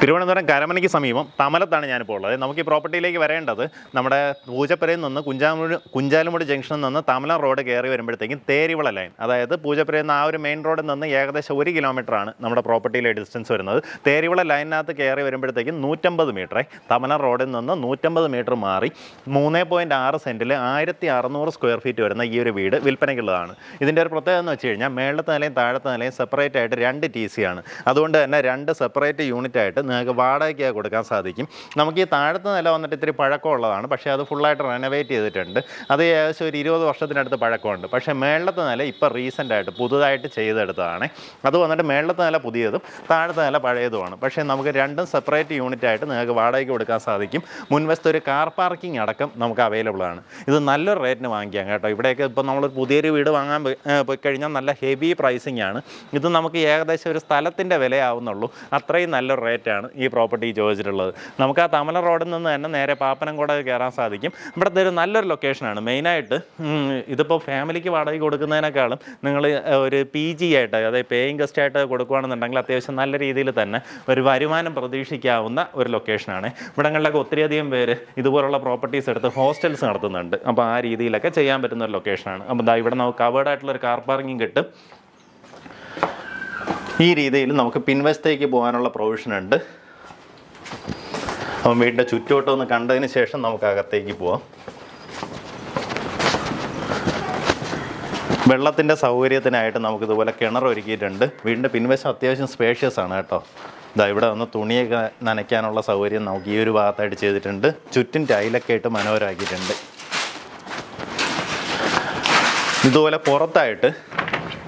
തിരുവനന്തപുരം കരമനയ്ക്ക് സമീപം തമലത്താണ് ഞാനിപ്പോൾ ഉള്ളത്. നമുക്ക് ഈ പ്രോപ്പർട്ടിയിലേക്ക് വരേണ്ടത് നമ്മുടെ പൂജപ്പുരയിൽ നിന്ന് കുഞ്ചാമുഴി കുഞ്ചാലുമുടി ജംഗ്ഷനിൽ നിന്ന് തമല റോഡ് കയറി വരുമ്പോഴത്തേക്കും തേരിവള ലൈൻ അതായത് പൂജപ്പുരയിൽ നിന്ന് ആ ഒരു മെയിൻ റോഡിൽ നിന്ന് ഏകദേശം ഒരു കിലോമീറ്ററാണ് നമ്മുടെ പ്രോപ്പർട്ടിയിലെ ഡിസ്റ്റൻസ് വരുന്നത്. തേരിവള ലൈനിനകത്ത് കയറി വരുമ്പോഴത്തേക്കും നൂറ്റമ്പത് മീറ്ററെ തമല റോഡിൽ നിന്ന് നൂറ്റമ്പത് മീറ്റർ മാറി മൂന്ന് പോയിന്റ് ആറ് സെന്റിൽ ആയിരത്തി അറുന്നൂറ് സ്ക്വയർ ഫീറ്റ് വരുന്ന ഈ ഒരു വീട് വിൽപ്പനയ്ക്കുള്ളതാണ്. ഇതിന്റെ ഒരു പ്രത്യേകത എന്ന് വെച്ച് കഴിഞ്ഞാൽ മേളത്തെ നിലയും താഴത്തെ നിലയും സെപ്പറേറ്റ് ആയിട്ട് രണ്ട് ടി സി ആണ്. അതുകൊണ്ട് തന്നെ രണ്ട് സെപ്പറേറ്റ് യൂണിറ്റ് ആയിട്ട് നിങ്ങൾക്ക് വാടകയ്ക്ക് കൊടുക്കാൻ സാധിക്കും. നമുക്ക് ഈ താഴത്തെ നില വന്നിട്ട് ഇത്തിരി പഴക്കമുള്ളതാണ്. പക്ഷേ അത് ഫുള്ളായിട്ട് റെനോവേറ്റ് ചെയ്തിട്ടുണ്ട്. അത് ഏകദേശം ഒരു ഇരുപത് വർഷത്തിനടുത്ത് പഴക്കമുണ്ട്. പക്ഷേ മേളത്തെ നില ഇപ്പോൾ റീസെന്റായിട്ട് പുതുതായിട്ട് ചെയ്തെടുത്തതാണ്. അത് വന്നിട്ട് മേളത്തെ നില പുതിയതും താഴത്തെ നില പഴയതുമാണ്. പക്ഷേ നമുക്ക് രണ്ടും സെപ്പറേറ്റ് യൂണിറ്റ് ആയിട്ട് നിങ്ങൾക്ക് വാടകയ്ക്ക് കൊടുക്കാൻ സാധിക്കും. മുൻവശത്ത് ഒരു കാർ പാർക്കിംഗ് അടക്കം നമുക്ക് അവൈലബിൾ ആണ്. ഇത് നല്ലൊരു റേറ്റിന് വാങ്ങിക്കാം കേട്ടോ. ഇവിടെയൊക്കെ ഇപ്പോൾ നമ്മൾ പുതിയൊരു വീട് വാങ്ങാൻ പോയി കഴിഞ്ഞാൽ നല്ല ഹെവി പ്രൈസിംഗ് ആണ്. ഇത് നമുക്ക് ഏകദേശം ഒരു സ്ഥലത്തിന്റെ വിലയാവുന്നുള്ളൂ. അത്രയും നല്ലൊരു റേറ്റാണ് ഈ പ്രോപ്പർട്ടി ചോദിച്ചിട്ടുള്ളത്. നമുക്ക് ആ തമല റോഡിൽ നിന്ന് തന്നെ നേരെ പാപ്പനംകോട കയറാൻ സാധിക്കും. ഇവിടുത്തെ ഒരു നല്ലൊരു ലൊക്കേഷനാണ് മെയിനായിട്ട് ഇതിപ്പോൾ ഫാമിലിക്ക് വാടക കൊടുക്കുന്നതിനേക്കാളും നിങ്ങൾ ഒരു പി ജി ആയിട്ട് അതായത് പേയിങ് ഗസ്റ്റ് ആയിട്ട് കൊടുക്കുകയാണെന്നുണ്ടെങ്കിൽ അത്യാവശ്യം നല്ല രീതിയിൽ തന്നെ ഒരു വരുമാനം പ്രതീക്ഷിക്കാവുന്ന ഒരു ലൊക്കേഷനാണ് ഇവിടങ്ങളിലൊക്കെ ഒത്തിരിയധികം പേര് ഇതുപോലുള്ള പ്രോപ്പർട്ടീസ് എടുത്ത് ഹോസ്റ്റൽസ് നടത്തുന്നുണ്ട്. അപ്പോൾ ആ രീതിയിലൊക്കെ ചെയ്യാൻ പറ്റുന്ന ഒരു ലൊക്കേഷനാണ് അപ്പോൾ ഇവിടെ നമുക്ക് കവേർഡ് ആയിട്ടുള്ള ഒരു കാർ പാർക്കിംഗ് കിട്ടും. ഈ രീതിയിൽ നമുക്ക് പിൻവശത്തേക്ക് പോകാനുള്ള പ്രൊവിഷൻ ഉണ്ട്. അപ്പം വീടിന്റെ ചുറ്റോട്ടം ഒന്ന് കണ്ടതിന് ശേഷം നമുക്ക് അകത്തേക്ക് പോവാം. വെള്ളത്തിന്റെ സൗകര്യത്തിനായിട്ട് നമുക്ക് ഇതുപോലെ കിണർ ഒരുക്കിയിട്ടുണ്ട്. വീടിന്റെ പിൻവശം അത്യാവശ്യം സ്പേഷ്യസ് ആണ് കേട്ടോ. ഇതാ ഇവിടെ വന്ന് തുണിയൊക്കെ നനയ്ക്കാനുള്ള സൗകര്യം നമുക്ക് ഈ ഒരു ഭാഗത്തായിട്ട് ചെയ്തിട്ടുണ്ട്. ചുറ്റും ടൈലൊക്കെ ആയിട്ട് മനോഹരമാക്കിയിട്ടുണ്ട് ഇതുപോലെ പുറത്തായിട്ട്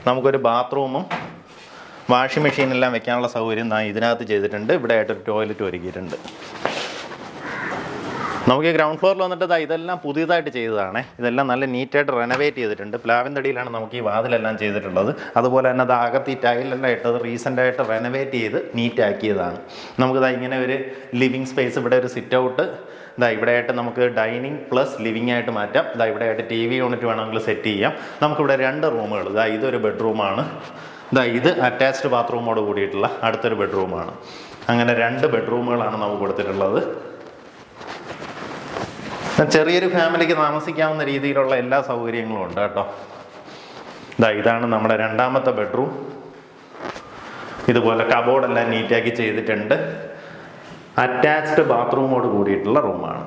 നമുക്കൊരു ബാത്റൂമും വാഷിംഗ് മെഷീനെല്ലാം വെക്കാനുള്ള സൗകര്യം നാം ഇതിനകത്ത് ചെയ്തിട്ടുണ്ട്. ഇവിടെ ആയിട്ടൊരു ടോയ്ലറ്റ് ഒരുക്കിയിട്ടുണ്ട്. നമുക്ക് ഗ്രൗണ്ട് ഫ്ലോറിൽ വന്നിട്ട് ഇതെല്ലാം പുതിയതായിട്ട് ചെയ്തതാണ്. ഇതെല്ലാം നല്ല നീറ്റായിട്ട് റെനോവേറ്റ് ചെയ്തിട്ടുണ്ട്. പ്ലാവിൻ തടിയിലാണ് നമുക്ക് ഈ വാതിലെല്ലാം ചെയ്തിട്ടുള്ളത്. അതുപോലെ തന്നെ അത് അകത്ത് ഈ ടൈലെല്ലാം ഇട്ടത് റീസെന്റായിട്ട് റെനോവേറ്റ് ചെയ്ത് നീറ്റാക്കിയതാണ്. നമുക്കിതാ ഇങ്ങനെ ഒരു ലിവിങ് സ്പേസ് ഇവിടെ ഒരു സിറ്റ് ഔട്ട് ഇതാ ഇവിടെ ആയിട്ട് നമുക്ക് ഡൈനിങ് പ്ലസ് ലിവിംഗ് ആയിട്ട് മാറ്റാം. ഇതാ ഇവിടെ ആയിട്ട് ടി വി യൂണിറ്റ് വേണമെങ്കിൽ സെറ്റ് ചെയ്യാം. നമുക്കിവിടെ രണ്ട് റൂമുകൾ ഇതാ ഇതൊരു ബെഡ്റൂമാണ് ഇതാ ഇത് അറ്റാച്ച്ഡ് ബാത്റൂമോട് കൂടിയിട്ടുള്ള അടുത്തൊരു ബെഡ്റൂമാണ് അങ്ങനെ രണ്ട് ബെഡ്റൂമുകളാണ് നമുക്ക് കൊടുത്തിട്ടുള്ളത്. ചെറിയൊരു ഫാമിലിക്ക് താമസിക്കാവുന്ന രീതിയിലുള്ള എല്ലാ സൗകര്യങ്ങളും ഉണ്ട് കേട്ടോ. ഇതാ ഇതാണ് നമ്മുടെ രണ്ടാമത്തെ ബെഡ്റൂം ഇതുപോലെ കബോർഡെല്ലാം നീറ്റാക്കി ചെയ്തിട്ടുണ്ട്. അറ്റാച്ച്ഡ് ബാത്റൂമോട് കൂടിയിട്ടുള്ള റൂമാണ്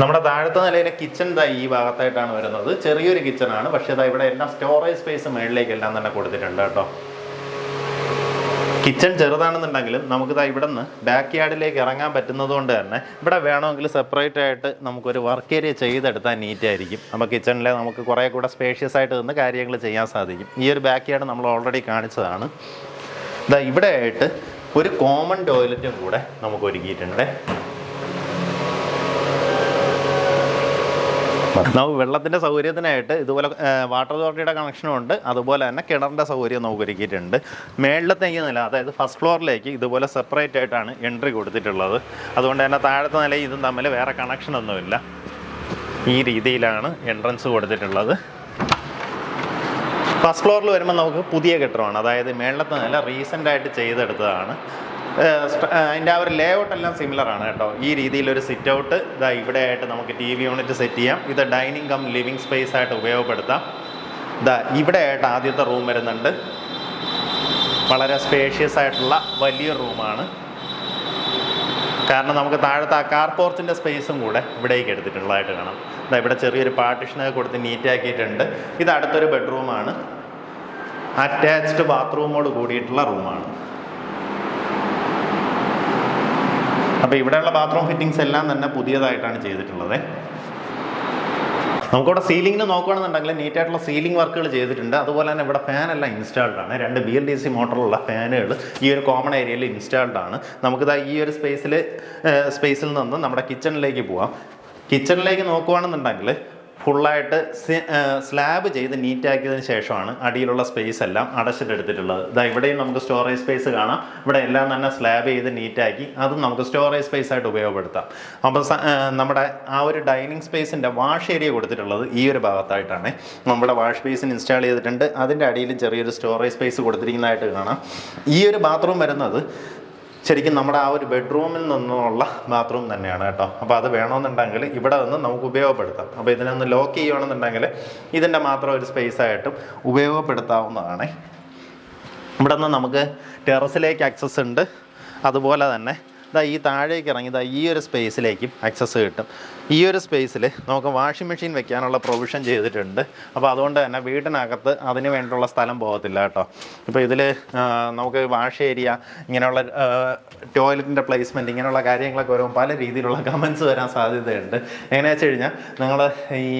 നമ്മുടെ താഴത്തെ നിലയിലെ കിച്ചൺ ദാ ഈ ഭാഗത്തായിട്ടാണ് വരുന്നത്. ചെറിയൊരു കിച്ചൺ ആണ്. പക്ഷെ ദാ ഇവിടെ എല്ലാം സ്റ്റോറേജ് സ്പേസ് മുകളിലേക്കെല്ലാം തന്നെ കൊടുത്തിട്ടുണ്ട് കേട്ടോ. കിച്ചൺ ചെറുതാണെന്നുണ്ടെങ്കിലും നമുക്ക് ഇതാ ഇവിടെ നിന്ന് ബാക്ക് യാർഡിലേക്ക് ഇറങ്ങാൻ പറ്റുന്നത് കൊണ്ട് തന്നെ ഇവിടെ വേണമെങ്കിൽ സെപ്പറേറ്റ് ആയിട്ട് നമുക്കൊരു വർക്ക് ഏരിയ ചെയ്തെടുത്താൽ നീറ്റ് ആയിരിക്കും. അപ്പോൾ കിച്ചണിലെ നമുക്ക് കുറേ കൂടെ സ്പേഷ്യസ് ആയിട്ട് നിന്ന് കാര്യങ്ങൾ ചെയ്യാൻ സാധിക്കും. ഈ ഒരു ബാക്ക് യാർഡ് നമ്മൾ ഓൾറെഡി കാണിച്ചതാണ്. ഇതാ ഇവിടെ ആയിട്ട് ഒരു കോമൺ ടോയ്ലറ്റും കൂടെ നമുക്ക് ഒരുക്കിയിട്ടുണ്ട്. നമുക്ക് വെള്ളത്തിന്റെ സൗകര്യത്തിനായിട്ട് ഇതുപോലെ വാട്ടർ അതോറിറ്റിയുടെ കണക്ഷനും ഉണ്ട്. അതുപോലെ തന്നെ കിണറിന്റെ സൗകര്യം നമുക്ക് ഒരുക്കിയിട്ടുണ്ട്. മേളിലത്തേക്ക് നില അതായത് ഫസ്റ്റ് ഫ്ലോറിലേക്ക് ഇതുപോലെ സെപ്പറേറ്റ് ആയിട്ടാണ് എൻട്രി കൊടുത്തിട്ടുള്ളത്. അതുകൊണ്ട് തന്നെ താഴത്തെ നിലയും ഇതും തമ്മിൽ വേറെ കണക്ഷനൊന്നുമില്ല ഈ രീതിയിലാണ് എൻട്രൻസ് കൊടുത്തിട്ടുള്ളത്. ഫസ്റ്റ് ഫ്ലോറിൽ വരുമ്പോൾ നമുക്ക് പുതിയ കെട്ടിടമാണ്. അതായത് മേളത്തെ നില റീസെന്റായിട്ട് ചെയ്തെടുത്തതാണ്. അതിന്റെ ആ ഒരു ലേ ഔട്ട് എല്ലാം സിമിലർ ആണ് കേട്ടോ. ഈ രീതിയിലൊരു സിറ്റ് ഔട്ട് ഇതാ ഇവിടെ ആയിട്ട് നമുക്ക് ടി വി യൂണിറ്റ് സെറ്റ് ചെയ്യാം. ഇത് ഡൈനിങ് കം ലിവിങ് സ്പേസ് ആയിട്ട് ഉപയോഗപ്പെടുത്താം. ഇതാ ഇവിടെ ആയിട്ട് ആദ്യത്തെ റൂം വരുന്നുണ്ട്. വളരെ സ്പേഷ്യസ് ആയിട്ടുള്ള വലിയൊരു റൂമാണ് കാരണം നമുക്ക് താഴത്തെ ആ കാർ പോർച്ചിന്റെ സ്പേസും കൂടെ ഇവിടേക്ക് എടുത്തിട്ടുള്ളതായിട്ട് കാണാം. ഇതാ ഇവിടെ ചെറിയൊരു പാർട്ടിഷനൊക്കെ കൊടുത്ത് നീറ്റാക്കിയിട്ടുണ്ട് ഇത് അടുത്തൊരു ബെഡ്റൂമാണ് അറ്റാച്ച്ഡ് ബാത്റൂമോട് കൂടിയിട്ടുള്ള റൂമാണ് അപ്പോൾ ഇവിടെയുള്ള ബാത്റൂം ഫിറ്റിംഗ്സ് എല്ലാം തന്നെ പുതിയതായിട്ടാണ് ചെയ്തിട്ടുള്ളത്. നമുക്കിവിടെ സീലിംഗിൽ നോക്കുകയാണെന്നുണ്ടെങ്കിൽ നീറ്റ് ആയിട്ടുള്ള സീലിംഗ് വർക്കുകൾ ചെയ്തിട്ടുണ്ട്. അതുപോലെ തന്നെ ഇവിടെ ഫാൻ എല്ലാം ഇൻസ്റ്റാൾഡ് ആണ്. രണ്ട് ബി എൽ ഡി സി മോട്ടറുള്ള ഫാനുകൾ ഈ ഒരു കോമൺ ഏരിയയിൽ ഇൻസ്റ്റാൾഡ് ആണ്. നമുക്കിതാ ഈ ഒരു സ്പേസിൽ സ്പേസിൽ നിന്ന് നമ്മുടെ കിച്ചണിലേക്ക് പോവാം. കിച്ചണിലേക്ക് നോക്കുകയാണെന്നുണ്ടെങ്കിൽ ഫുള്ളായിട്ട് സ്ലാബ് ചെയ്ത് നീറ്റാക്കിയതിന് ശേഷമാണ് അടിയിലുള്ള സ്പേസ് എല്ലാം അടച്ചിട്ടെടുത്തിട്ടുള്ളത് ഇതാ ഇവിടെയും നമുക്ക് സ്റ്റോറേജ് സ്പേസ് കാണാം. ഇവിടെ എല്ലാം തന്നെ സ്ലാബ് ചെയ്ത് നീറ്റാക്കി അതും നമുക്ക് സ്റ്റോറേജ് സ്പേസ് ആയിട്ട് ഉപയോഗപ്പെടുത്താം. അപ്പോൾ നമ്മുടെ ആ ഒരു ഡൈനിങ് സ്പേസിന്റെ വാഷ് ഏരിയ കൊടുത്തിട്ടുള്ളത് ഈ ഒരു ഭാഗത്തായിട്ടാണ്. നമ്മുടെ വാഷ് ബേസിൻ ഇൻസ്റ്റാൾ ചെയ്തിട്ടുണ്ട്. അതിന്റെ അടിയിൽ ചെറിയൊരു സ്റ്റോറേജ് സ്പേസ് കൊടുത്തിരിക്കുന്നതായിട്ട് കാണാം. ഈ ഒരു ബാത്റൂം വരുന്നത് ശരിക്കും നമ്മുടെ ആ ഒരു ബെഡ്റൂമിൽ നിന്നുള്ള ബാത്റൂം തന്നെയാണ് കേട്ടോ. അപ്പോൾ അത് വേണമെന്നുണ്ടെങ്കിൽ ഇവിടെ നിന്ന് നമുക്ക് ഉപയോഗപ്പെടുത്താം. അപ്പോൾ ഇതിനൊന്ന് ലോക്ക് ചെയ്യുകയാണെന്നുണ്ടെങ്കിൽ ഇതിന്റെ മാത്രം ഒരു സ്പേസ് ആയിട്ടും ഉപയോഗപ്പെടുത്താവുന്നതാണ്. ഇവിടെ നിന്ന് നമുക്ക് ടെറസിലേക്ക് ആക്സസ് ഉണ്ട്. അതുപോലെ തന്നെ ഇതാ ഈ താഴേക്ക് ഇറങ്ങി ഇതാ ഈ ഒരു സ്പേസിലേക്കും ആക്സസ് കിട്ടും. ഈ ഒരു സ്പേസിൽ നമുക്ക് വാഷിംഗ് മെഷീൻ വെക്കാനുള്ള പ്രൊവിഷൻ ചെയ്തിട്ടുണ്ട്. അപ്പോൾ അതുകൊണ്ട് തന്നെ വീടിനകത്ത് അതിന് വേണ്ടിയുള്ള സ്ഥലം പോകത്തില്ല കേട്ടോ. ഇപ്പോൾ ഇതിൽ നമുക്ക് വാഷ് ഏരിയ ഇങ്ങനെയുള്ള ടോയ്ലറ്റിന്റെ പ്ലേസ്മെന്റ് ഇങ്ങനെയുള്ള കാര്യങ്ങളൊക്കെ വരുമ്പോൾ പല രീതിയിലുള്ള കമൻസ് വരാൻ സാധ്യതയുണ്ട്. എങ്ങനെയാണെന്ന് വെച്ച് കഴിഞ്ഞാൽ നിങ്ങൾ ഈ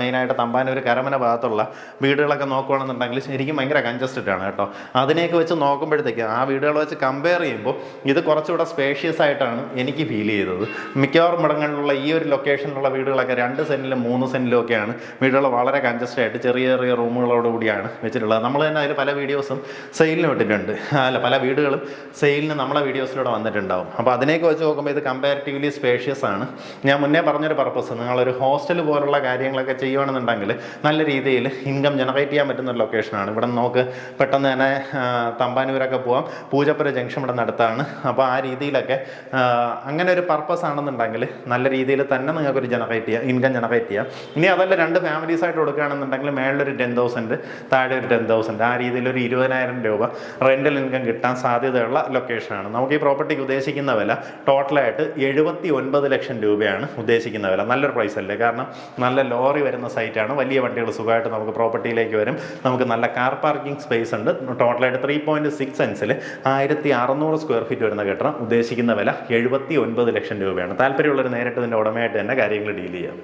മെയിനായിട്ട് തമ്പാനൂർ കരമന ഭാഗത്തുള്ള വീടുകളൊക്കെ നോക്കുകയാണെന്നുണ്ടെങ്കിൽ ശരിക്കും ഭയങ്കര കൺജസ്റ്റഡ് ആണ് കേട്ടോ. അതിനെയൊക്കെ വെച്ച് നോക്കുമ്പോഴത്തേക്ക് ആ വീടുകൾ വെച്ച് കമ്പയർ ചെയ്യുമ്പോൾ ഇത് കുറച്ചുകൂടെ സ്പേഷ്യസ് ആയിട്ടാണ് എനിക്ക് ഫീൽ ചെയ്തത്. മിക്കവാറും ഇടങ്ങളിലുള്ള ഈ ഒരു ലൊക്കേഷനിലുള്ള വീടുകളൊക്കെ രണ്ട് സെന്റിലും മൂന്ന് സെന്റിലും ഒക്കെയാണ്. വീടുകൾ വളരെ കൺജസ്റ്റഡ് ആയിട്ട് ചെറിയ ചെറിയ റൂമുകളോട് കൂടിയാണ് വെച്ചിട്ടുള്ളത്. നമ്മൾ തന്നെ അതിൽ പല വീഡിയോസും സെയിലിന് വിട്ടിട്ടുണ്ട് അല്ല പല വീടുകളും സെയിലിന് നമ്മളെ വീഡിയോസിലൂടെ വന്നിട്ടുണ്ടാവും. അപ്പോൾ അതിനെയൊക്കെ വെച്ച് നോക്കുമ്പോൾ ഇത് കമ്പാരിറ്റീവ്ലി സ്പേഷ്യസ് ആണ്. ഞാൻ മുന്നേ പറഞ്ഞൊരു പർപ്പസ് നിങ്ങളൊരു ഹോസ്റ്റൽ പോലുള്ള കാര്യങ്ങളൊക്കെ ചെയ്യുകയാണെന്നുണ്ടെങ്കിൽ നല്ല രീതിയിൽ ഇൻകം ജനറേറ്റ് ചെയ്യാൻ പറ്റുന്ന ഒരു ലൊക്കേഷനാണ് ഇവിടെ നോക്ക് പെട്ടെന്ന് തന്നെ തമ്പാനൂരൊക്കെ പോവാം. പൂജപ്പുര ജംഗ്ഷൻ ഇവിടെ നടത്താണ്. അപ്പോൾ ആ രീതിയിലൊക്കെ അങ്ങനെ ഒരു പർപ്പസ് ആണെന്നുണ്ടെങ്കിൽ നല്ല രീതിയിൽ തന്നെ നിങ്ങൾക്കൊരു ജനറേറ്റ് ചെയ്യാം ഇൻകം ജനറേറ്റ് ചെയ്യാം. ഇനി അതല്ല രണ്ട് ഫാമിലീസ് ആയിട്ട് കൊടുക്കുകയാണെന്നുണ്ടെങ്കിൽ മേളിലൊരു ടെൻ തൗസൻഡ് താഴെ ഒരു ടെൻ തൗസൻഡ് ആ രീതിയിൽ ഒരു ഇരുപതിനായിരം രൂപ റെന്റൽ ഇൻകം കിട്ടാൻ സാധ്യതയുള്ള ലൊക്കേഷനാണ് നമുക്ക് ഈ പ്രോപ്പർട്ടിക്ക് ഉദ്ദേശിക്കുന്ന വില ടോട്ടലായിട്ട് എഴുപത്തി ഒൻപത് ലക്ഷം രൂപയാണ് ഉദ്ദേശിക്കുന്ന വില. നല്ലൊരു പ്രൈസ് അല്ലേ? കാരണം നല്ല ലോറി വരുന്ന സൈറ്റാണ് വലിയ വണ്ടികൾ സുഖമായിട്ട് നമുക്ക് പ്രോപ്പർട്ടിയിലേക്ക് വരും. നമുക്ക് നല്ല കാർ പാർക്കിംഗ് സ്പേസ് ഉണ്ട്. ടോട്ടലായിട്ട് ത്രീ പോയിന്റ് സിക്സ് സെൻസിൽ ആയിരത്തി അറുന്നൂറ് സ്ക്വയർ ഫീറ്റ് വരുന്ന കെട്ടിടം ഉദ്ദേശിക്കുന്ന വില എഴുപത്തി ഒൻപത് ലക്ഷം രൂപയാണ്. താല്പര്യമുള്ളവർ നേരിട്ട് ഇതിന്റെ ഉടമയായിട്ട് തന്നെ കാര്യങ്ങൾ ഡീൽ ചെയ്യാം.